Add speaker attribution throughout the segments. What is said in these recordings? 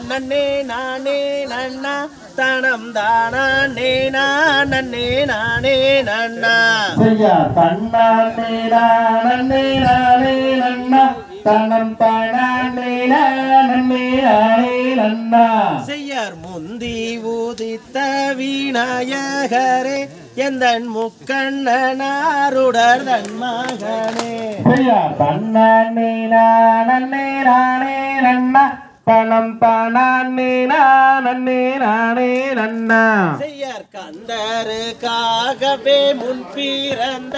Speaker 1: நன்னே நானே நன்னா. தனம் தானே நன்னே நானே நன்னா.
Speaker 2: தன்னானே நானே நானே நன்னா. தனம் தானே நானே நானே நன்னா.
Speaker 1: செய்யார் முந்தி ஊதித்த வீணாயகரே எந்தன் முக்கண்ணனாருடர் தன் மகனே
Speaker 2: தன்னானே நானே நானே நன்னா. தனம் தானே நானே நானே நன்னா.
Speaker 1: செய்யார் கந்தருக்காகவே முன் பிறந்த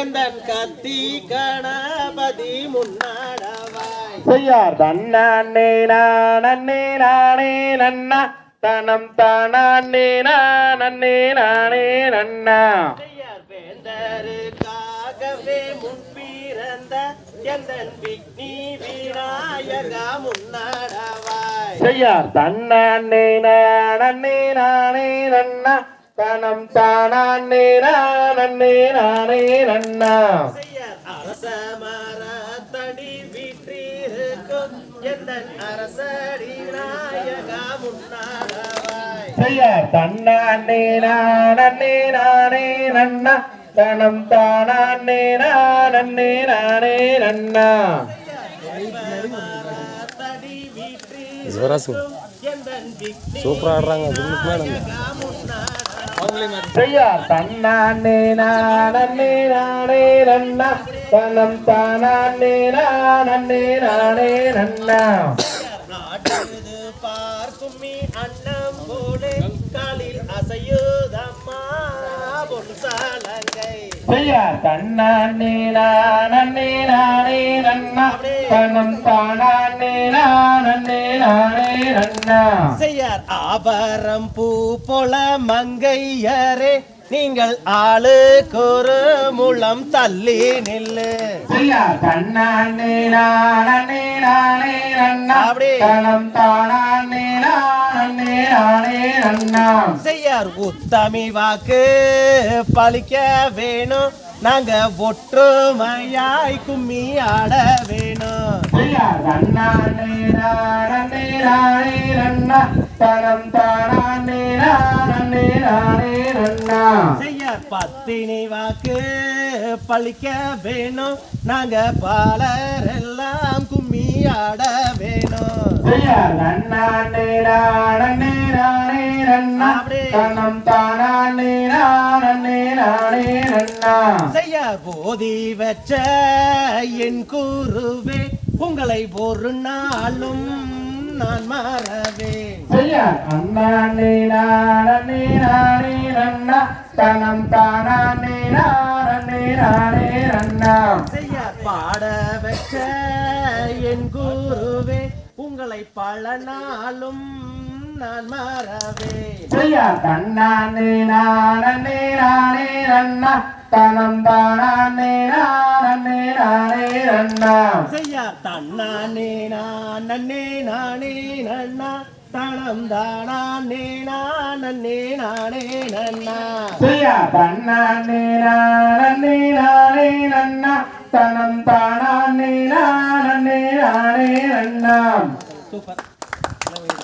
Speaker 1: எந்தன் கத்தி கணபதி முன்னாடவாய்
Speaker 2: செய்யார் தன்னானே நானே நானே நன்னா. தனம் தானே நானே நானே நன்னா.
Speaker 1: செய்யார் வேந்தருக்காகவே முன் பிறந்த
Speaker 2: செய்யார். தன்னானே நானே நானே நன்னா தனம் தானே நானே நானே நன்னா
Speaker 1: செய்யார் அரச மரத்தடி வீற்றிருக்கும் எந்தன் அரசடி நாயகா முன்னாடவாய்
Speaker 2: செய்யார். தன்னானே நானே நானே நன்னா தனம் தானே நானே நானே நன்னா.
Speaker 3: சூப்பரா ஆடுறாங்க.
Speaker 2: செய்யார் தன்னானே நானே நானே நன்னா. தனம் தானே நானே நானே நன்னா.
Speaker 1: பார்க்கும் மீ அன்னம் போடு காலில் அசையுதம்மா. பொன் சாலங்கை
Speaker 2: செய்யார் தன்னானே நானே நானே நன்னா. தனம் தானே நானே நானே நன்னா.
Speaker 1: செய்யார் ஆபரம் பூ போல மங்கையரே. நீங்கள் ஆளு ஒரு முளம் தள்ளி நில்லு.
Speaker 2: செய்யார்
Speaker 1: உத்தமி வாக்கு பழிக்க வேணும். நாங்க ஒற்றுமையாய் கும்மி ஆட வேணும்.
Speaker 2: தனம் தானே நானே நானே நன்னா
Speaker 1: பத்தினி வாக்கு பழிக்க வேணும். நாங்க பாலரெல்லாம் கும்மி ஆட வேணும்.
Speaker 2: நன்னானே நானே நானே நன்னா. தனம் தானே நானே நானே நன்னா
Speaker 1: செய்யார் போதி வச்ச என் குருவே உங்களை ஒரு நாளும் நான் மறவேன்
Speaker 2: அண்ணானே நானே நானே நன்னா தனம் தானே நானே நானே நன்னா
Speaker 1: செய்யார் பாட வச்ச என் குருவே உங்களை பல நாளும் நான் மறவேன்
Speaker 2: செய்யார் தன்னானே நானே நானே நன்னா தனம் தானே நானே நானே நன்னா
Speaker 1: செய்யார் தன்னானே நான் நன்னே நானே நன்னா. தனம் தானே நானே நானே நன்னா.
Speaker 2: செய்யார் தன்னானே நானே நானே நன்னா. தனம் தானே நானே நானே நன்னா.
Speaker 1: சூப்பர்.